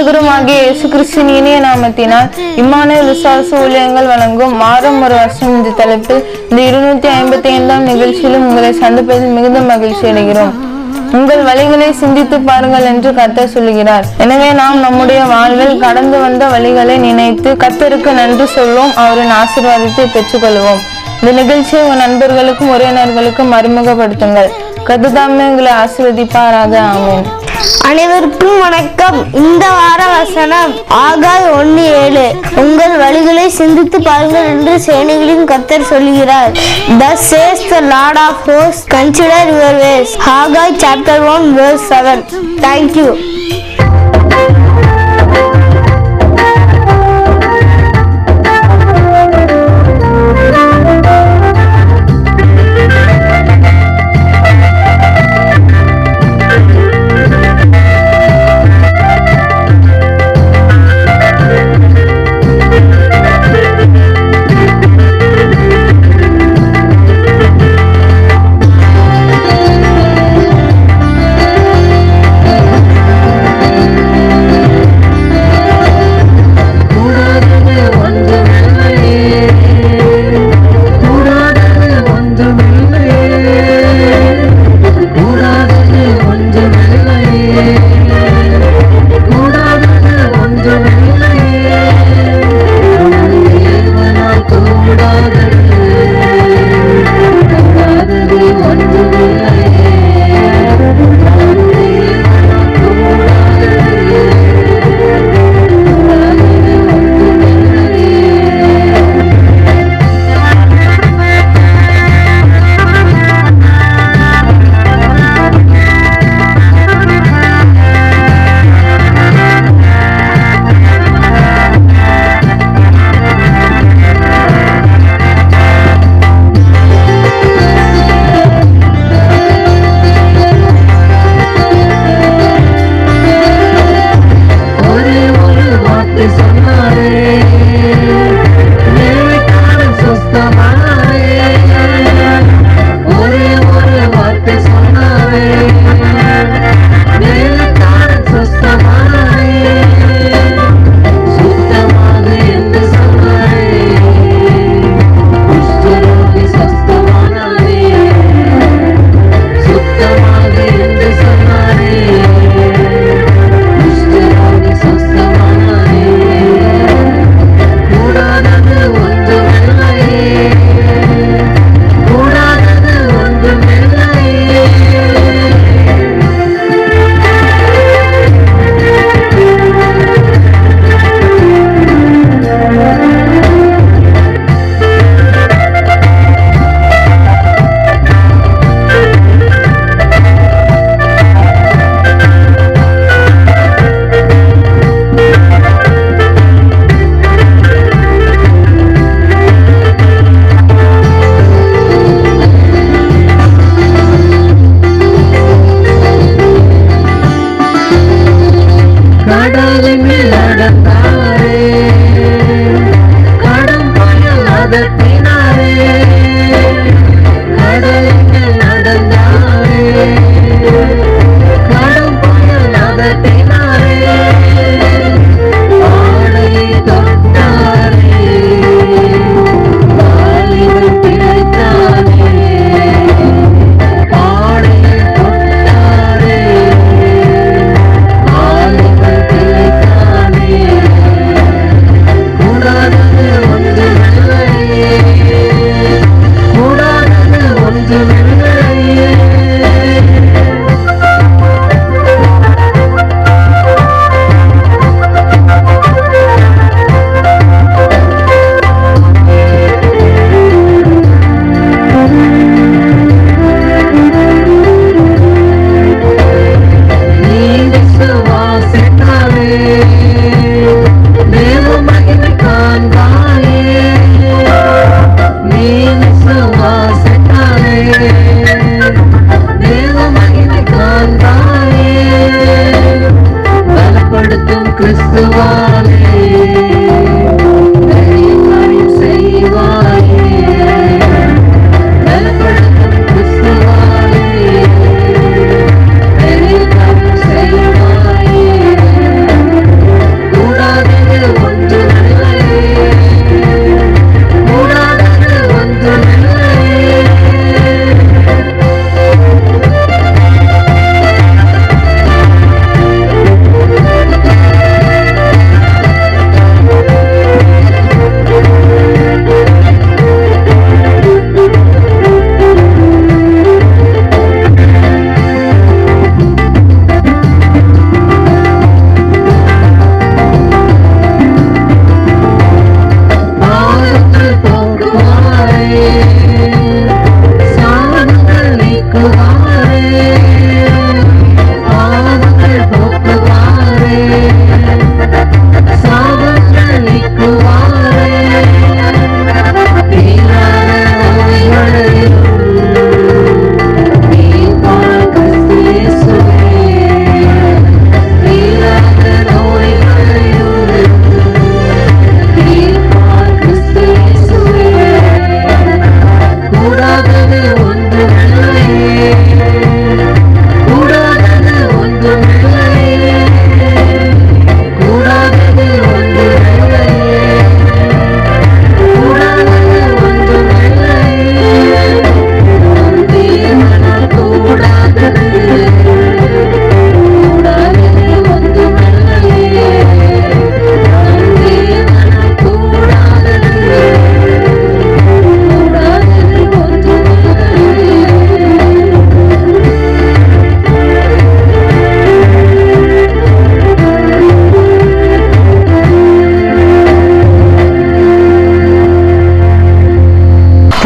ரட்சகரும் இயேசு கிறிஸ்தின் இனிய நாமத்தினால் இம்மான விசுவாச ஊழியங்கள் வழங்கும் மாதம் ஒரு வருஷம் இந்த தலைப்பில் இந்த இருநூத்தி ஐம்பத்தி ஐந்தாம் நிகழ்ச்சியிலும் உங்களை சந்திப்பதில் மிகுந்த மகிழ்ச்சி அடைகிறோம். உங்கள் வழிகளை சிந்தித்து பாருங்கள் என்று கத்தர் சொல்லுகிறார். எனவே நாம் நம்முடைய வாழ்வில் கடந்து வந்த வழிகளை நினைத்து கத்தருக்கு நன்றி சொல்வோம் அவரின் ஆசீர்வாதத்தை பெற்றுக்கொள்வோம். இந்த நிகழ்ச்சியை உங்கள் நண்பர்களுக்கும் உறவினர்களுக்கும் அறிமுகப்படுத்துங்கள். கர்த்ததாமே உங்களை ஆசீர்வதிப்பாராக. ஆமேன். அனைவருக்கும் வணக்கம். இந்த வார வசனம் ஆகாய் ஒன்று ஏழு. உங்கள் வழிகளை சிந்தித்து பாருங்கள் என்று சேனைகளின் கத்தர் சொல்கிறார் thus says the Lord of hose consider your ways Haggai chapter one verse seven thank you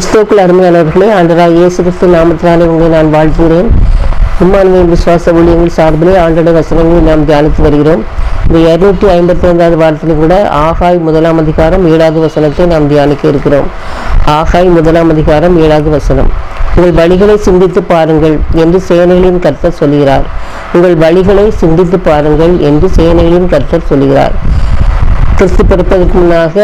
கிறிஸ்துவுக்குள் அருமையானவர்களே ஆண்டராக இயேசு கிறிஸ்து நாமத்தினாலே உங்களை நான் வாழ்த்துகிறேன். இம்மானுவேல் விசுவாச ஊழியங்கள் சார்பிலே ஆண்டோட வசனங்களை நாம் தியானித்து வருகிறோம். இந்த இருநூற்றி ஐம்பத்தி ஐந்தாவது வாரத்தில் கூட ஆகாய் முதலாம் அதிகாரம் ஏழாவது வசனத்தை நாம் தியானிக்க இருக்கிறோம். ஆகாய் முதலாம் அதிகாரம் ஏழாவது வசனம். உங்கள் வழிகளை சிந்தித்து பாருங்கள் என்று சேனைகளின் கர்த்தர் சொல்கிறார் உங்கள் வழிகளை சிந்தித்து பாருங்கள் என்று சேனைகளின் கர்த்தர் சொல்கிறார் கிறிஸ்து பிறப்பதற்கு முன்னாக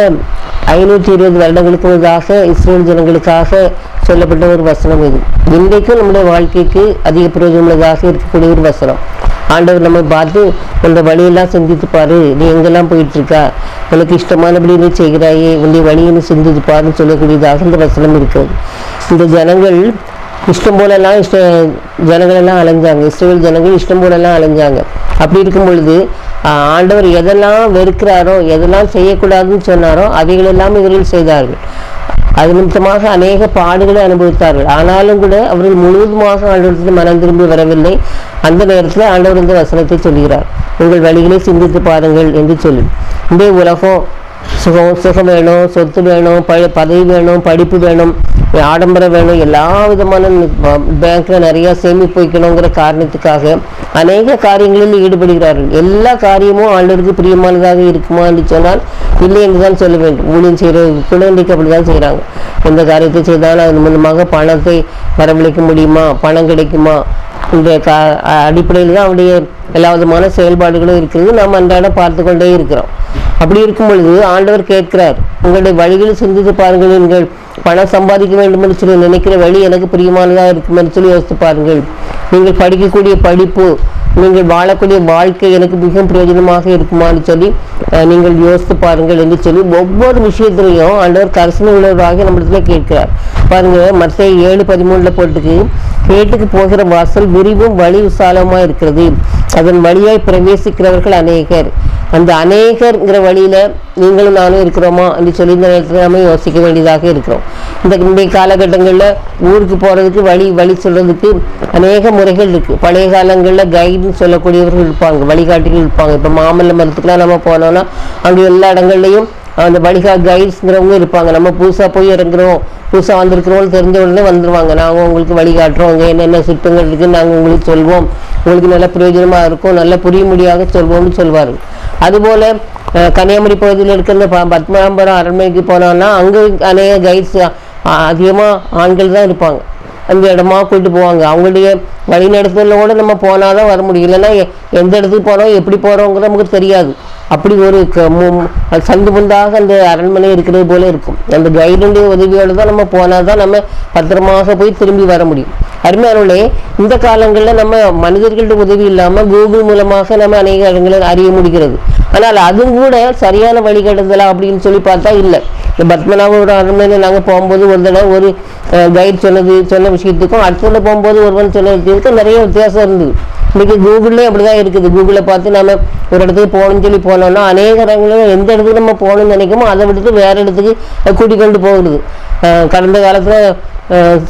ஐநூற்றி இருபது வருடங்களுக்கு முன்னதாக இஸ்ரேல் ஜனங்களுக்காக சொல்லப்பட்ட ஒரு வசனம் இது. இன்றைக்கும் நம்முடைய வாழ்க்கைக்கு அதிக பிரயோஜனமுள்ளதாக இருக்கக்கூடிய ஒரு வசனம். ஆண்டவர் நம்ம பார்த்து உன்னோட வழியெல்லாம் சிந்தித்து பாரு. நீ எங்கெல்லாம் போயிட்டு இருக்கா உனக்கு இஷ்டமானபடி நீ செய்கிறாயே. உன்னுடைய வழியை சிந்தித்து பாருன்னு சொல்லக்கூடியதாக இந்த வசனம் இருக்கிறது. இந்த ஜனங்கள் இஷ்டம் போலெல்லாம் இஷ்ட ஜனங்களெல்லாம் அலைஞ்சாங்க. இஸ்ரேல் ஜனங்கள் இஷ்டம் போலெல்லாம் அலைஞ்சாங்க. அப்படி இருக்கும் பொழுது ஆண்டவர் எதெல்லாம் வெறுக்கிறாரோ எதெல்லாம் செய்யக்கூடாதுன்னு சொன்னாரோ அவைகளெல்லாம் இவர்கள் செய்தார்கள். அது நிமித்தமாக அநேக பாடுகளை அனுபவித்தார்கள். ஆனாலும் கூட அவர்கள் முழுவதுமாக ஆண்டவரத்தில் மனம் திரும்பி வரவில்லை. அந்த நேரத்தில் ஆண்டவர் இந்த வசனத்தை சொல்கிறார். உங்கள் வழிகளை சிந்தித்து பாருங்கள் என்று சொல்லி. இந்த உலகம் சுகம் சுகம் வேணும் சொத்து வேணும் ப பதவி வேணும் படிப்பு வேணும் ஆடம்பரம் வேணும் எல்லா விதமான பேங்க்கில் நிறையா சேமிப்பு வைக்கணுங்கிற காரணத்துக்காக அநேக காரியங்களில் ஈடுபடுகிறார்கள். எல்லா காரியமும் ஆண்டவருக்கு பிரியமானதாக இருக்குமா என்று சொன்னால் இல்லை என்று தான் சொல்ல வேண்டும். ஊழியம் செய்கிற குழந்தைக்கு அப்படி தான் செய்கிறாங்க எந்த காரியத்தை செய்தாலும் அதன் மூலமாக பணத்தை வரவழைக்க முடியுமா? பணம் கிடைக்குமா? இந்த கா அடிப்படையில் தான் அவருடைய எல்லா விதமான செயல்பாடுகளும் இருக்கிறது. நாம் அன்றாடம் பார்த்து கொண்டே இருக்கிறோம். அப்படி இருக்கும் பொழுது ஆண்டவர் கேட்கிறார் உங்களுடைய வழிகளை சிந்தித்து பாருங்கள் நீங்கள் பணம் சம்பாதிக்க வேண்டும் என்று சொல்லி நினைக்கிற வழி எனக்கு பிரியமானதாக இருக்கும் என்று சொல்லி யோசித்து பாருங்கள். நீங்கள் படிக்கக்கூடிய படிப்பு நீங்கள் வாழக்கூடிய வாழ்க்கை எனக்கு மிகவும் பிரயோஜனமாக இருக்குமான்னு சொல்லி நீங்கள் யோசித்து பாருங்கள் என்று சொல்லி ஒவ்வொரு விஷயத்திலையும் ஆண்டவர் கரசன உள்ளவராக நம்மளத்துல கேட்கிறார். பாருங்க மற்ற ஏழு பதிமூணுல போட்டுக்கு கேட்டுக்கு போகிற வாசல் விரிவும் வழி விசாலமாக இருக்கிறது. அதன் வழியாய் பிரவேசிக்கிறவர்கள் அநேகர். அந்த அநேகர்ங்கிற வழியில் நீங்களும் நானும் இருக்கிறோமா என்று சொல்லி இந்த நேரத்தில் நம்ம யோசிக்க வேண்டியதாக இருக்கிறோம். இந்த இன்றைய காலகட்டங்களில் ஊருக்கு போகிறதுக்கு வழி வழி சொல்கிறதுக்கு அநேக முறைகள் இருக்குது பழைய காலங்களில் கைடுன்னு சொல்லக்கூடியவர்கள் இருப்பாங்க வழிகாட்டிகள் இருப்பாங்க. இப்போ மாமல்ல மரத்துக்குலாம் நம்ம போனோம்னா அங்கே எல்லா இடங்கள்லையும் அந்த வழிகா கைட்ஸ்ங்கிறவங்க இருப்பாங்க. நம்ம புதுசாக போய் இறங்குறோம் புதுசாக வந்திருக்கிறோம்னு தெரிஞ்ச உடனே வந்துருவாங்க. நாங்கள் உங்களுக்கு வழிகாட்டுறோம் அங்கே என்னென்ன சிற்பங்கள் இருக்குதுன்னு நாங்கள் உங்களுக்கு சொல்வோம். உங்களுக்கு நல்ல பிரயோஜனமாக இருக்கும் நல்ல முடியாத சொல்வோம்னு சொல்வார்கள் அதுபோல் கன்னியாகுமரி பகுதியில் இருக்கிற ப- பத்மநாபபுரம் அரண்மனைக்கு போனோம்னா அங்கே அநேக கைட்ஸ் அதிகமாக ஆண்கள் தான் இருப்பாங்க. அந்த இடமா கூட்டு போவாங்க. அவங்களுடைய வழிநடத்துல கூட நம்ம போனால் தான் வர முடியும். இல்லைன்னா எ- எந்த இடத்துக்கு போகிறோம் எப்படி போகிறோங்கிறது நமக்கு தெரியாது. அப்படி ஒரு க- மு- அது சந்து புந்தாக அந்த அரண்மனை இருக்கிறது போல இருக்கும். அந்த கைடுடைய உதவியோடு தான் நம்ம போனால் தான் நம்ம பத்திரமாக போய் திரும்பி வர முடியும். அருமையானே இந்த காலங்களில் நம்ம மனிதர்களுடைய உதவி இல்லாமல் கூகுள் மூலமாக நம்ம அநேக இடங்களை அறிய முடிகிறது. ஆனால் அதுவும் கூட சரியான வழிகாட்டுதலா அப்படின்னு சொல்லி பார்த்தா இல்லை. இந்த பத்மநாபோட அரண்மனையில் நாங்கள் போகும்போது ஒரு தடவை ஒரு கைட் சொன்னது சொன்ன விஷயத்துக்கும் அடுத்த போகும்போது ஒருவன் சொன்ன விஷயத்துக்கும் நிறைய வித்தியாசம் இருந்தது இன்னைக்கு கூகுள்லேயே அப்படிதான் இருக்குது. கூகுளில் பார்த்து நம்ம ஒரு இடத்துக்கு போகணும்னு சொல்லி போனோம்னா அநேக இடங்களும் எந்த இடத்துக்கு நம்ம போகணும்னு நினைக்கமோ அதை விட்டுட்டு வேறு இடத்துக்கு கூட்டிக் கொண்டு போகுது கடந்த காலத்தில்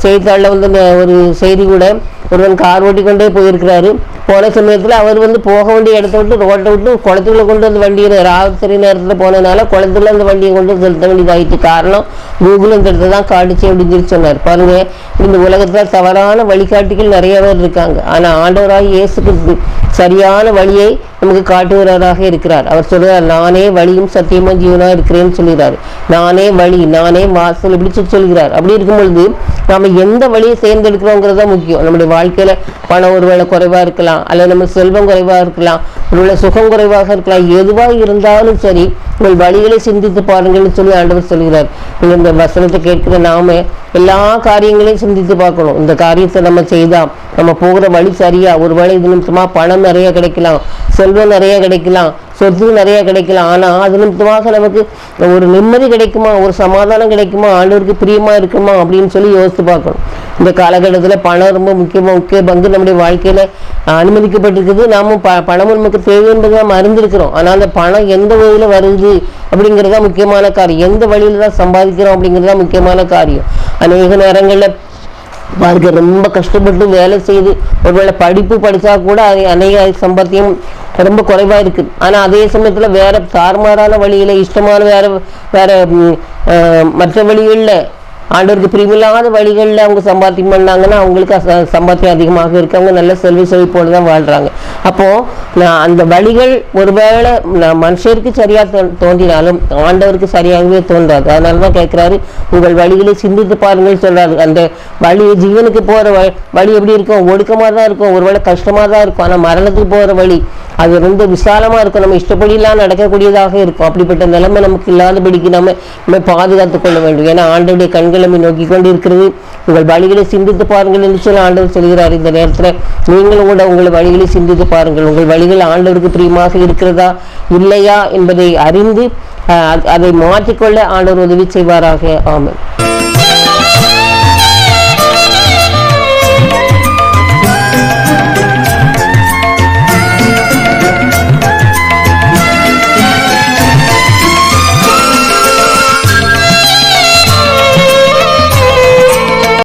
செய்தித்தாளில் வந்து ஒரு செய்தி கூட ஒருவன் கார் ஓட்டிக்கொண்டே போயிருக்கிறாரு. போன சமயத்தில் அவர் வந்து போக வேண்டிய இடத்த விட்டு ரோட்டை விட்டு குளத்துக்குள்ளே கொண்டு வந்து வண்டியை ராத்திரி நேரத்தில் போனதுனால குளத்துல அந்த வண்டியை கொண்டு வந்து செலுத்த வேண்டியதாயிட்டு. காரணம் கூகுள் இந்த இடத்த தான் காட்டுச்சு அப்படின்னு சொல்லி சொன்னார். பாருங்க இந்த உலகத்தில் தவறான வழிகாட்டிகள் நிறைய பேர் இருக்காங்க. ஆனால் ஆண்டவராக இயேசுக்கு சரியான வழியை நமக்கு காட்டுகிறவராக இருக்கிறார். அவர் சொல்கிறார் நானே வழியும் சத்தியமும் ஜீவனாக இருக்கிறேன்னு சொல்கிறார். நானே வழி நானே வாசல் இப்படி சொல்லி சொல்கிறார். அப்படி இருக்கும் பொழுது நாம எந்த வழியை சேர்ந்தெடுக்கிறோங்கிறது தான் முக்கியம். நம்முடைய வாழ்க்கையில் பணம் ஒருவேளை குறைவாக இருக்கலாம் அல்லது நம்ம செல்வம் குறைவாக இருக்கலாம். உங்களோட சுகம் குறைவாக இருக்கலாம். எதுவாக இருந்தாலும் சரி உங்கள் வழிகளை சிந்தித்து பாருங்கள்னு சொல்லி ஆண்டவர் சொல்கிறார். இந்த வசனத்தை கேட்கிற நாம எல்லா காரியங்களையும் சிந்தித்து பார்க்கணும். இந்த காரியத்தை நம்ம செய்தா நம்ம போகிற வழி சரியா? ஒரு வழி இது நிமிஷமாக பணம் நிறைய கிடைக்கலாம். செல்வம் நிறைய கிடைக்கலாம். சொத்து நிறையா கிடைக்கலாம் ஆனால் அது நிமித்தமாக நமக்கு ஒரு நிம்மதி கிடைக்குமா? ஒரு சமாதானம் கிடைக்குமா? ஆண்டவருக்கு பிரியமாக இருக்குமா? அப்படின்னு சொல்லி யோசித்து பார்க்கணும். இந்த காலகட்டத்தில் பணம் ரொம்ப முக்கியமாக முக்கிய பங்கு நம்முடைய வாழ்க்கையில் அனுமதிக்கப்பட்டிருக்குது. நாம ப பணமும் நமக்கு தேவை என்பது நாம் அறிந்திருக்கிறோம். ஆனால் அந்த பணம் எந்த வழியில் வருது அப்படிங்கிறது தான் முக்கியமான காரியம். எந்த வழியில் தான் சம்பாதிக்கிறோம் அப்படிங்கிறது தான் முக்கியமான காரியம். அநேக நேரங்களில் பாருங்க ரொம்ப கஷ்டப்பட்டு வேலை செய்து ஒருவேளை படிப்பு படித்தா கூட அது அநேக சம்பாத்தியம் ரொம்ப குறைவாக இருக்குது ஆனால் அதே சமயத்தில் வேற தார்மாறான வழியில் இஷ்டமான வேற வேற மற்ற வழிகளில் ஆண்டவருக்கு பிரிமில்லாத வழிகளில் அவங்க சம்பாத்தியம் பண்ணாங்கன்னா அவங்களுக்கு சம்பாத்தியம் அதிகமாக இருக்கு. அவங்க நல்ல செல்வி செழிப்போடு தான் வாழ்றாங்க. அப்போது நான் அந்த வழிகள் ஒருவேளை நான் மனுஷருக்கு சரியாக தோ- தோன்றினாலும் ஆண்டவருக்கு சரியாகவே தோன்றாது. அதனால தான் கேட்குறாரு உங்கள் வழிகளை சிந்தித்து பாருங்கள் சொல்கிறாரு அந்த வழி ஜீவனுக்கு போகிற வ- வழி எப்படி இருக்கும்? ஒடுக்கமாக தான் இருக்கும். ஒருவேளை கஷ்டமாக தான் இருக்கும். ஆனால் மரணத்துக்கு போகிற வழி அது ரொம்ப விசாலமாக இருக்கும். நம்ம இஷ்டப்படியெல்லாம் நடக்கக்கூடியதாக இருக்கும். அப்படிப்பட்ட நிலைமை நமக்கு இல்லாதபடிக்கு நம்ம நம்ம பாதுகாத்துக் கொள்ள வேண்டும். ஏன்னா ஆண்டவுடைய கண்கள் நம்மை நோக்கி கொண்டிருக்கிறது. உங்கள் வழிகளை சிந்தித்து பாருங்கள் என்று சொல்லி ஆண்டவர் சொல்கிறார். இந்த நேரத்தில் நீங்களும் கூட உங்கள் வழிகளை சிந்தித்து பாருங்கள். உங்கள் வழிகள் ஆண்டவருக்கு பிரியமாக இருக்கிறதா இல்லையா என்பதை அறிந்து அதை மாற்றிக்கொள்ள ஆண்டவர் உதவி செய்வாராக. ஆமாம்